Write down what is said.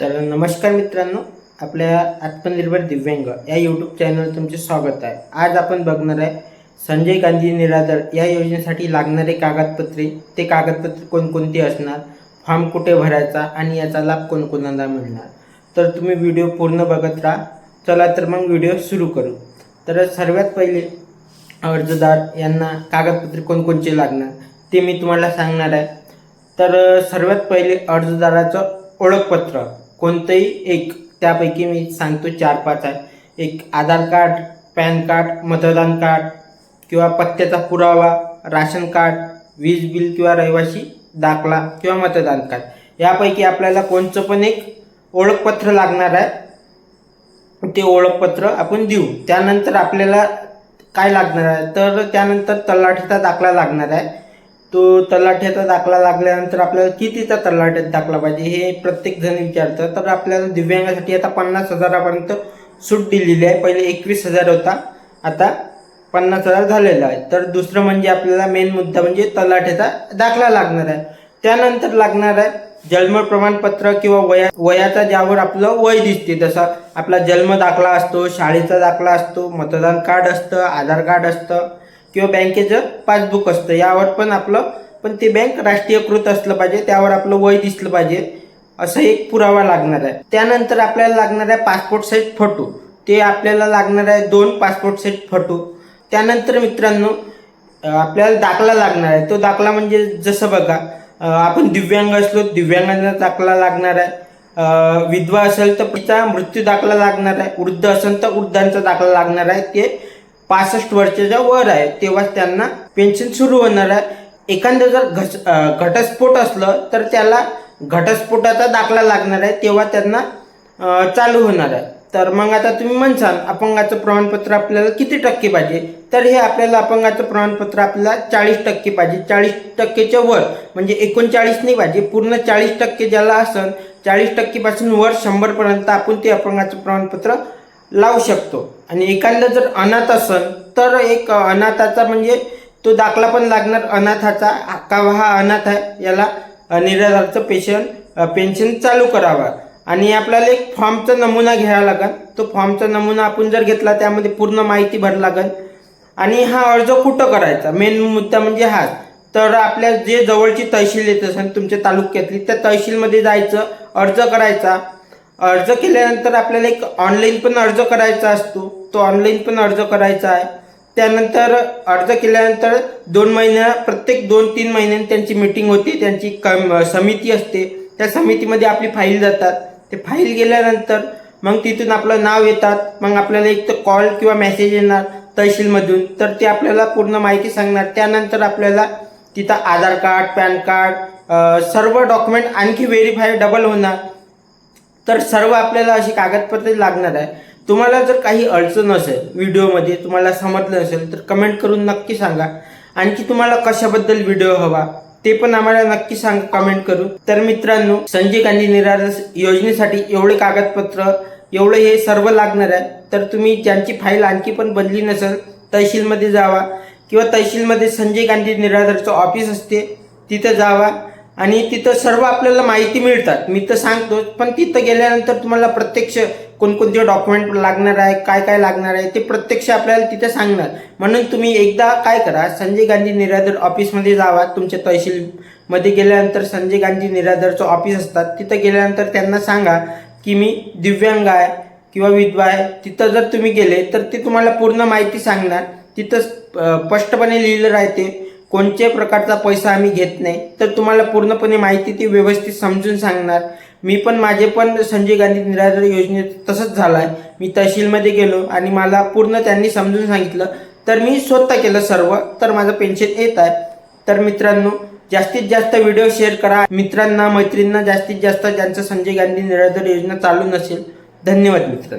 तर नमस्कार मित्रांनो आपल्या आत्मनिर्भर दिव्यांग या यूट्यूब चॅनलवर तुमचे स्वागत आहे. आज आपण बघणार आहे संजय गांधी निराधार या योजनेसाठी लागणारे कागदपत्रे. ते कागदपत्रे कोणकोणती असणार? फॉर्म कुठे भरायचा आणि याचा लाभ कोणकोणाला मिळणार? तर तुम्ही व्हिडिओ पूर्ण बघत राहा. चला तर मग व्हिडिओ सुरू करू. तर सर्वात पहिले अर्जदार यांना कागदपत्रे कोणकोणचे लागणार? ते मी तुम्हाला सांगणार आहे. तर सर्वात पहिले अर्जदाराचं ओळखपत्र. कोणतंही एक त्यापैकी मी सांगतो चार पाच आहे. एक आधार कार्ड पॅन कार्ड मतदान कार्ड किंवा पत्त्याचा पुरावा राशन कार्ड वीज बिल किंवा रहिवासी दाखला किंवा मतदान कार्ड. यापैकी आपल्याला कोणचं पण एक ओळखपत्र लागणार आहे ते ओळखपत्र आपण देऊ. त्यानंतर आपल्याला काय लागणार आहे? तर त्यानंतर तलाठीचा दाखला लागणार आहे. तो तलाठ्याचा दाखला लागल्यानंतर आपल्याला कितीचा तलाठ्यात दाखला पाहिजे हे प्रत्येक जण विचारतं. तर आपल्याला दिव्यांगासाठी आता पन्नास हजारापर्यंत सूट दिलेली आहे. पहिले एकवीस हजार होता. आता पन्नास हजार झालेला आहे. तर दुसरं म्हणजे आपल्याला मेन मुद्दा म्हणजे तलाठ्याचा दाखला लागणार आहे. त्यानंतर लागणार आहे जन्म प्रमाणपत्र किंवा वया वयाचा ज्यावर आपलं वय दिसते. जसं आपला जन्म दाखला असतो शाळेचा दाखला असतो मतदान कार्ड असतं आधार कार्ड असतं. किंवा बँकेचं पासबुक असतं यावर पण आपलं पण ते बँक राष्ट्रीयकृत असलं पाहिजे त्यावर आपलं वय दिसलं पाहिजे असं एक पुरावा लागणार आहे. त्यानंतर आपल्याला लागणार आहे पासपोर्ट साईज फोटो. ते आपल्याला लागणार आहे दोन पासपोर्ट साईज फोटो. त्यानंतर मित्रांनो आपल्याला दाखला लागणार आहे. तो दाखला म्हणजे जसं बघा आपण दिव्यांग असलो दिव्यांगांना दाखला लागणार आहे. विधवा असेल तर तिचा मृत्यू दाखला लागणार आहे. वृद्ध असेल तर वृद्धांचा दाखला लागणार आहे. ते पासष्ट वर्षाच्या वर आहे तेव्हाच त्यांना पेन्शन सुरू होणार आहे. एखादं जर घस घटस्फोट असलं तर त्याला घटस्फोटाचा दाखला लागणार आहे तेव्हा त्यांना चालू होणार आहे. तर मग आता तुम्ही म्हणसाल अपंगाचं प्रमाणपत्र आपल्याला किती टक्के पाहिजे? तर हे आपल्याला अपंगाचं प्रमाणपत्र आपल्याला चाळीस टक्के पाहिजे. चाळीस टक्केच्या वर म्हणजे एकोणचाळीस नाही पाहिजे पूर्ण चाळीस टक्के ज्याला असन चाळीस टक्केपासून वर शंभरपर्यंत आपण ते अपंगाचं प्रमाणपत्र लावू शकतो. आणि एखादं जर अनाथ असेल तर एक अनाथाचा म्हणजे तो दाखला पण लागणार. अनाथाचा का हा अनाथ आहे. याला निराधारचं पेशन पेन्शन चालू करावा. आणि आपल्याला एक फॉर्मचा नमुना घ्यावा लागेल. तो फॉर्मचा नमुना आपण जर घेतला त्यामध्ये पूर्ण माहिती भर लागेल. आणि हा अर्ज कुठं करायचा? मेन मुद्दा म्हणजे हाच. तर आपल्या जे जवळची तहसील येत असेल तुमच्या तालुक्यातली त्या तहसीलमध्ये जायचं अर्ज करायचा. अर्ज केल्यानंतर आपल्याला एक ऑनलाईन पण अर्ज करायचा असतो. तो ऑनलाईन पण अर्ज करायचा आहे. त्यानंतर अर्ज केल्यानंतर दोन महिन्या प्रत्येक दोन तीन महिन्यांनी त्यांची मीटिंग होते. त्यांची कम समिती असते. त्या समितीमध्ये आपली फाईल जातात. ते फाईल गेल्यानंतर मग तिथून आपलं नाव येतात. मग आपल्याला एक तर कॉल किंवा मेसेज येणार तहसीलमधून. तर ते आपल्याला पूर्ण माहिती सांगणार. त्यानंतर आपल्याला तिथं आधार कार्ड पॅन कार्ड सर्व डॉक्युमेंट आणखी व्हेरीफाय डबल होणार. तर सर्व आपल्याला अशी कागदपत्रे लागणार आहे. तुम्हाला जर काही अडचण असेल व्हिडिओमध्ये तुम्हाला समजलं नसेल तर कमेंट करून नक्की सांगा. आणखी तुम्हाला कशाबद्दल व्हिडिओ हवा ते पण आम्हाला नक्की सांगा कमेंट करून. तर मित्रांनो संजय गांधी निराधार योजनेसाठी एवढे कागदपत्र एवढं हे सर्व लागणार आहे. तर तुम्ही ज्यांची फाईल आणखी पण बनली नसेल तहसीलमध्ये जावा. किंवा तहसीलमध्ये संजय गांधी निराधारचं ऑफिस असते तिथं जावा. आणि तिथं सर्व आपल्याला माहिती मिळतात. मी तर सांगतो पण तिथं गेल्यानंतर तुम्हाला प्रत्यक्ष कोणकोणते डॉक्युमेंट लागणार आहे काय काय लागणार आहे ते प्रत्यक्ष आपल्याला तिथे सांगणार. म्हणून तुम्ही एकदा काय करा संजय गांधी निराधार ऑफिसमध्ये जावा. तुमच्या तहसीलमध्ये गेल्यानंतर संजय गांधी निराधारचं ऑफिस असतात. तिथं गेल्यानंतर त्यांना सांगा की मी दिव्यांग आहे किंवा विधवा आहे. तिथं जर तुम्ही गेले तर ते तुम्हाला पूर्ण माहिती सांगणार. तिथं स्पष्टपणे लिहिलं राहते. कोणत्याही प्रकारचा पैसा आम्ही घेत नाही. तर तुम्हाला पूर्णपणे माहिती ती व्यवस्थित समजून सांगणार. मी पण माझे पण संजय गांधी निराधार योजनेत तसंच झालं आहे मी तहसीलमध्ये गेलो आणि मला पूर्ण त्यांनी समजून सांगितलं. तर मी स्वतः केलं सर्व. तर माझं पेन्शन येत आहे. तर मित्रांनो जास्तीत जास्त व्हिडिओ शेअर करा. मित्रांना मैत्रिणींना जास्तीत जास्त ज्यांचं संजय गांधी निराधार योजना चालू नसेल. धन्यवाद मित्रांनो.